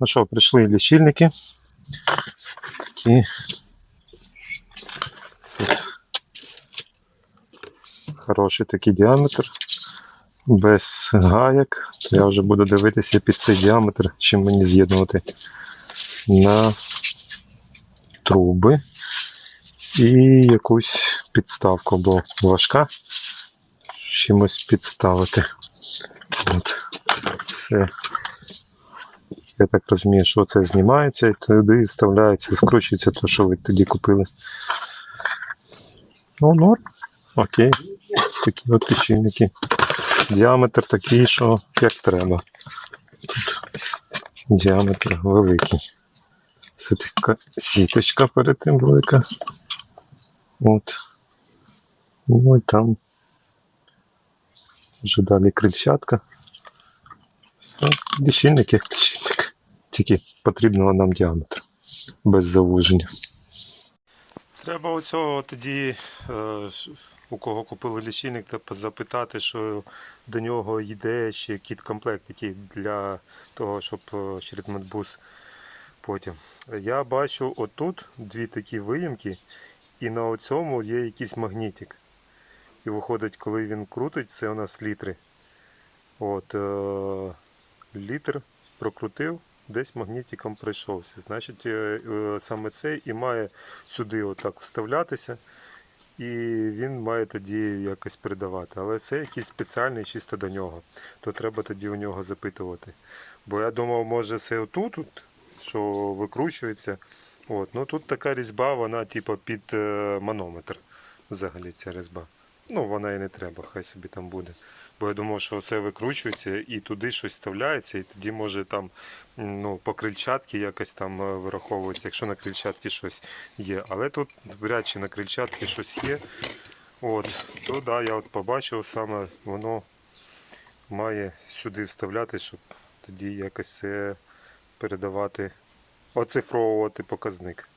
Ну що, прийшли лічильники. Такі. Хороший такий діаметр. Без гаяк. Я вже буду дивитися під цей діаметр, чим мені з'єднувати на труби і якусь підставку, бо важка чимось підставити. От. Все. Я так розумію, що це знімається і туди вставляється, скручується те, що ви тоді купили. Ну, норм. Окей. Такі от лічильники. Діаметр такий, що як треба. Тут діаметр великий. Це така сіточка перед тим велика. От. Ну і там вже далі крильчатка. Лічильник як лічильник. Тільки потрібного нам діаметру. Без завуження. Треба оцього тоді, е, у кого купили лічильник, та запитати, що до нього йде ще кіт-комплект, який для того, щоб е, через медбус потім. Я бачу отут дві такі виїмки, і на цьому є якийсь магнітик. І виходить, коли він крутить, це у нас літри. От, е, літр прокрутив, десь магнітиком пройшовся. Значить, е, е, саме цей і має сюди отак вставлятися, і він має тоді якось передавати. Але це якийсь спеціальний чисто до нього. То треба тоді у нього запитувати. Бо я думав, може це отут, от, що викручується. От, ну тут така різьба, вона типу під е, манометр. Взагалі ця різьба. Ну, вона і не треба, хай собі там буде. Бо я думав, що все викручується і туди щось вставляється, і тоді може там ну, по крильчатці якось там е, вираховується, якщо на крильчатці щось є. Але тут вряд чи на крильчатці щось є. От, то да, я от побачив саме, воно має сюди вставляти, щоб тоді якось це передавати, оцифровувати показник.